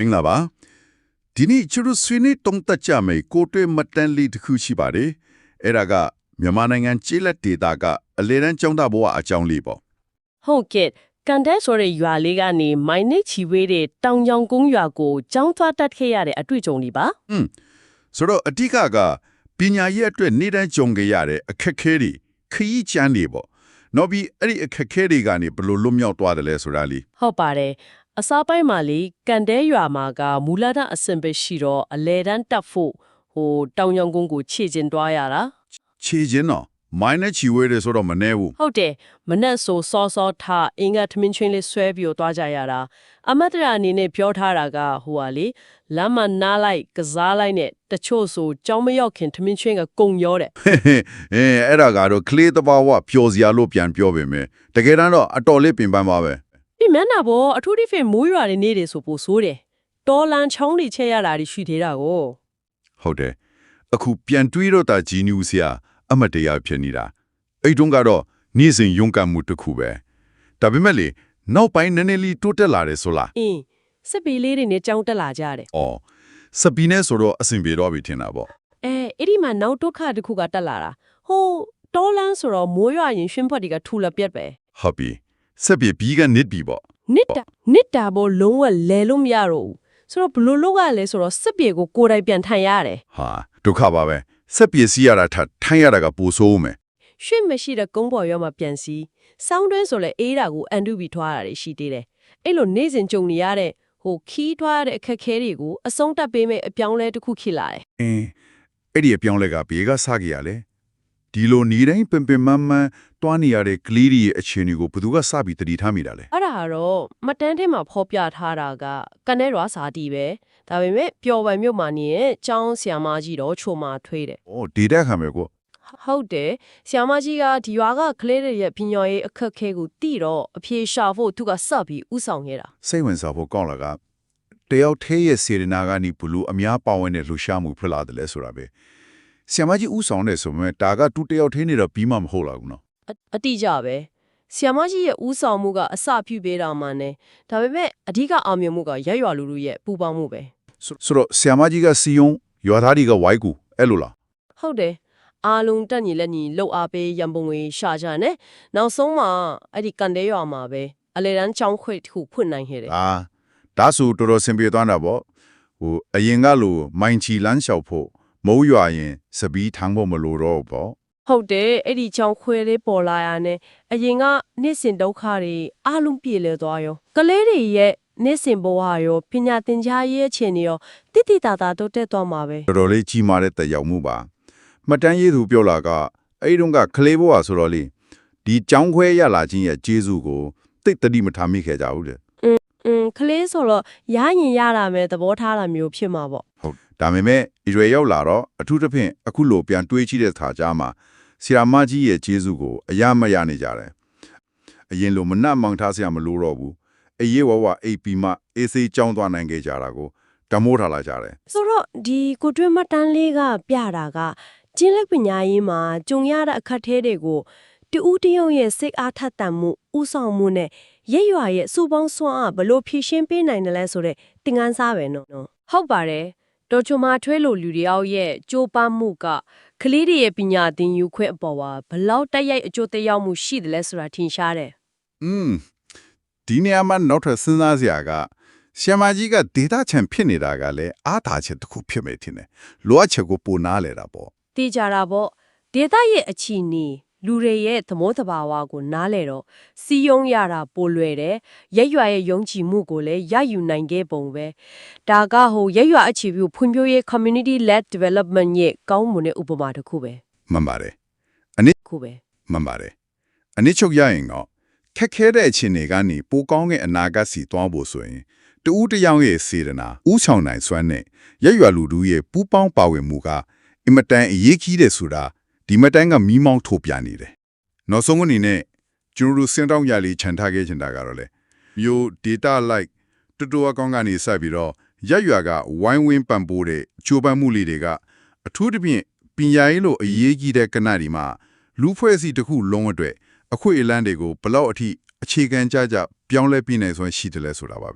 မင်္ဂလာပါဒီနေ့ကျတို့ဆွေးနွေးတုံးတက်ကြမယ်ကိုတွေ့မတန်လေးတစ်ခုရှိပါတယ်အဲ့ဒါကမြန်မာနိုင်ငံကျေးလက်ဒေသကအလေရန်ကျောင်းသားဘဝအကြောင်းလေးပေါ့ဟုတ်ကဲ့ကန်တဲဆိုတဲ့ရွာလေးကနေမိုင်းနစ်ချီဝေးတဲ့တောင်ကြောင်ကုန်းရွာကိုကျောင်းသွားတက်ခဲ့ရတဲ့အတွေ့အကြုံလေးပါဆိုတော့အတိကကပညာရေးအတွက်နေတိုင်းကြုံကြရတဲ့အခက်အခဲတွေခရီးချမ်းတွေပေါ့နောက်ပြီးအဲ့ဒီအခက်အခဲတွေကနေဘယ်လိုလွတ်မြောက်သွားတယ်လဲဆိုတာလေးဟုတ်ပါတယ် အစားပိုင်းမှာလေကန်တဲရွာမှာကမူလတန်းအဆင်ပဲရှိတော့အလဲတန်းတက်ဖို့ဟိုတောင်ကြောင်ကုန်းကိုခြေကျင်သွားရတာခြေချင်းတော့မိုင်းနဲ့ချီဝဲတယ်ဆိုတော့မနေဘူးဟုတ်တယ်မနက်ဆိုစောစောထအင်္ဂါထမင်းချင်းလေးဆွဲပြီးတော့သွားကြရတာအမတ်တရအနေနဲ့ပြောထားတာကဟိုဟာလေလမ်းမနားလိုက်ကစားလိုက်နဲ့တချို့ဆိုကြောင်းမရောက်ခင်ထမင်းချင်းကကုံရောတဲ့အဲအဲ့ဒါကတော့ကလေးတဘာဝပျော်စရာလို့ပြန်ပြောပေမယ်တကယ်တမ်းတော့အတော်လေးပင်ပန်းပါပဲဒီ မျက်နှာပေါ်အထူးသဖြင့်မိုးရွာတွေနေတယ်ဆိုပိုဆိုးတယ်တော်လန်ချောင်းတွေချက်ရတာတွေရှိသေးတာကိုဟုတ်တယ်အခုပြန်တွေးတော့တာဂျီနူးစရာအမတ်တရားဖြစ်နေတာအဲ့တုန်းကတော့နေ့စဉ်ရုန်းကန်မှုတစ်ခုပဲဒါပေမဲ့လေနောက်ပိုင်းနည်းနည်းလေးတိုးတက်လာတယ်ဆိုလားအင်းစစ်ပီလေးတွေနဲ့ကြောင်းတက်လာကြတယ်အော်စပီနဲ့ဆိုတော့အဆင်ပြေတော့ပြီထင်တာပေါ့အဲအဲ့ဒီမှာနောက်ဒုက္ခတစ်ခုကတက်လာတာဟိုတော်လန်ဆိုတော့မိုးရွာရင်ရှင်ဖတ်တွေကထူလပြက်ပဲဟုတ်ပြီစက်ပြေပြီးကနစ်ပြီပေါ့ နစ်တာနစ်တာဘောလုံးဝလဲလို့မရတော့ဘူးဆိုတော့ဘလို့လောက်ကလဲဆိုတော့စစ်ပြေကိုကိုယ်တိုင်ပြန်ထိုင်ရတယ်ဟာဒုက္ခပါပဲစက်ပြေစီးရတာထပ်ထိုင်းရတာကပိုဆိုးမယ်ရွှေ့မရှိတဲ့ကုန်းပေါ်ရောမှာပြန်စီစောင်းတွင်းဆိုလဲအေးတာကိုအန်တုပြီးထွားရတာတွေရှိသေးတယ်အဲ့လိုနေ့စဉ်ကြုံနေရတဲ့ဟိုခီးထွားရတဲ့အခက်အခဲတွေကိုအဆုံးတတ်ပေးမဲ့အပြောင်းလဲတစ်ခုဖြစ်လာတယ်အင်းအဲ့ဒီအပြောင်းလဲကဘေးကစားကြရလေဒီလိုနေတိုင်းပင်ပင်မန်းမန်းတွားနေရတဲ့ကလေးတွေရဲ့အခြေအနေကိုဘယ်သူကစပြီးတတိထားမိတာလဲအဲ့ဒါ ကတော့မတန်းထဲမှာဖော်ပြထားတာကကနေရွာစာတီပဲဒါပေမဲ့ပျော်ပိုင်မြို့မှာနေရဲ့ကျောင်းဆရာမကြီးတော့ချိုမာထွေးတယ်။အော်ဒေတာခံမယ်ကိုဟုတ်တယ်ဆရာမကြီးကဒီရွာကကလေးတွေရဲ့ပညာရေးအခက်အခဲကိုသိတော့အဖြေရှာဖို့သူကစပြီးဥဆောင်ခဲ့တာစိတ်ဝင်စားဖို့ကောင်းလာကတယောက်သေးရဲ့စေရနာကနေဘလို့အများပါဝင်တဲ့လှူရှားမှုဖြစ်လာတယ်လဲဆိုတာပဲ။ဆီယမကြီးဥဆောင်တဲ့ဆိုပေမဲ့ဒါကတူတယောက်သေးနေတော့ပြီးမှမဟုတ်လာဘူးနော်အအတိအကျပဲ ဆရာမကြီးရဲ့ဥဆောင်မှုကအစပြုပေးတာမှနဲ့ဒါပေမဲ့အဓိကအောင်မြင်မှုကရက်ရွာလူလူရဲ့ပူပေါင်းမှုပဲ။ဆိုဆိုတော့ဆီယမကြီးကစီယုံရွာသားတွေကဝိုက်ကူအဲ့လိုလားဟုတ်တယ်အားလုံးတက်ညီလက်ညီလှုပ်အားပေးရံပုံငွေရှာကြနဲ့နောက်ဆုံးမှာအဲ့ဒီကန်တဲရွာမှာပဲအလေရန်ချောင်းခွေတစ်ခုဖွင့်နိုင်ခဲ့တယ်။ဒါဒါဆိုတော်တော်စင်ပြေသွားတာပေါ့။ဟိုအရင်ကလိုမိုင်ချီလန်းလျှောက်ဖို့မိုးရွာရင်စပီးထမ်းဖို့မလိုတော့ဘူးပေါ့ ဟုတ်တယ်အဲ့ဒီချောင်းခွေလေးပေါ်လာရနဲ့အရင်ကနေ့စဉ်ဒုက္ခတွေအားလုံးပြေလည်သွားရောကလေးတွေရဲ့နေ့စဉ်ဘဝရောပညာသင်ကြားရေးအခြေအနေရောတိတိတသာတိုးတက်သွားမှာပဲတော်တော်လေးကြီးမားတဲ့တက်ရောက်မှုပါမှတ်တမ်းရေးသူပြောလာကအဲ့ဒီတော့ကကလေးဘဝဆိုတော့လေဒီကြောင်းခွဲရလာခြင်းရဲ့ကျေးဇူးကိုသိတတိမထားမိခဲ့ကြဘူးတဲ့อืมကလေးဆိုတော့ရရင်ရတာမဲ့သဘောထားတာမျိုးဖြစ်မှာပေါ့ဟုတ်ဒါပေမဲ့အရွယ်ရောက်လာတော့အထူးသဖြင့်အခုလိုပြန်တွေးကြည့်တဲ့ခါကြားမှာ ဆီရာမကြီးရဲ့ကျေးဇူးကိုအယမရနေကြတယ်အရင်လိုမနှက်မောင်ထားစရာမလိုတော့ဘူးအေးဝဝအိပ်ပြီးမှအေးစေးကြောင်းသွားနိုင်ခဲ့ကြတာကိုတမိုးထားလာကြတယ်ဆိုတော့ဒီကိုတွင်းမတန်းလေးကပြတာကကျင်းလက်ပညာရေးမှာကြုံရတဲ့အခက်အခဲတွေကိုတူဦးတယုံရဲ့စိတ်အားထက်သန်မှုဥဆောင်မှုနဲ့ရက်ရွာရဲ့စူပေါင်းစွမ်းအားဘလို့ဖြည့်ရှင်းပေးနိုင်တယ်လဲဆိုတဲ့သင်ခန်းစာပဲနော်ဟုတ်ပါတယ်တော်ချုံမာထွဲလိုလူတယောက်ရဲ့ကြိုးပမ်းမှုက ကလေးတွေရဲ့ပညာသင်ယူခွင့်အပေါ်မှာဘလောက်တိုက်ရိုက်အကျိုးသက်ရောက်မှုရှိတယ်လဲဆိုတာထင်ရှားတယ်อืมဒီနေရာမှာနောက်ထပ်စဉ်းစားစရာကဆီယမကြီးကဒေတာချန်ဖြစ်နေတာကလည်းအားသာချက်တစ်ခုဖြစ်မယ်ထင်တယ်လိုအပ်ချက်ကိုပိုနားလဲတာပေါ့တေးကြတာပေါ့ဒေတာရဲ့အချီနီ လူတွေရဲ့သမောတဘာဝကိုနားလဲတော့စီယုံရတာပိုလွယ်တယ်ရက်ရွာရဲ့ယုံကြည်မှုကိုလည်းရယူနိုင်ခဲ့ပုံပဲဒါကဟိုရက်ရွာအခြေပြုဖွံ့ဖြိုးရေး community led development ရဲ့ကောင်းမွန်တဲ့ဥပမာတစ်ခုပဲမှန်ပါတယ်ခုပဲမှန်ပါတယ်အနည်းချုပ်ရရင်တော့ခက်ခဲတဲ့အခြေအနေကနေပိုကောင်းတဲ့အနာဂတ်စီသွားဖို့ဆိုရင်တူဦးတစ်ယောက်ရဲ့စေတနာဥဆောင်နိုင်စွမ်းနဲ့ရက်ရွာလူတို့ရဲ့ပူးပေါင်းပါဝင်မှုကအင်မတန်အရေးကြီးတယ်ဆိုတာ ဒီမတန်းကမီးမောင်းထုတ်ပြနေတယ်နောက်ဆုံးအနေနဲ့ကျွန်တော်တို့စင်တောင်းရလေးခြံထားခဲ့ချင်တာကတော့လေမျိုး data like တူတူအကောင့်ကနေစပြီးတော့ရက်ရွာကဝိုင်းဝန်းပံ့ပိုးတဲ့ချိုးပန်းမှုလေးတွေကအထူးသဖြင့်ပညာရေးလိုအရေးကြီးတဲ့ကဏ္ဍဒီမှာလူဖွဲ့စည်းတစ်ခုလုံးအတွက်အခွင့်အလမ်းတွေကိုဘလောက်အထိအခြေခံကြကြပြောင်းလဲပြနိုင်စွမ်းရှိတယ်လဲဆိုတာပါပဲ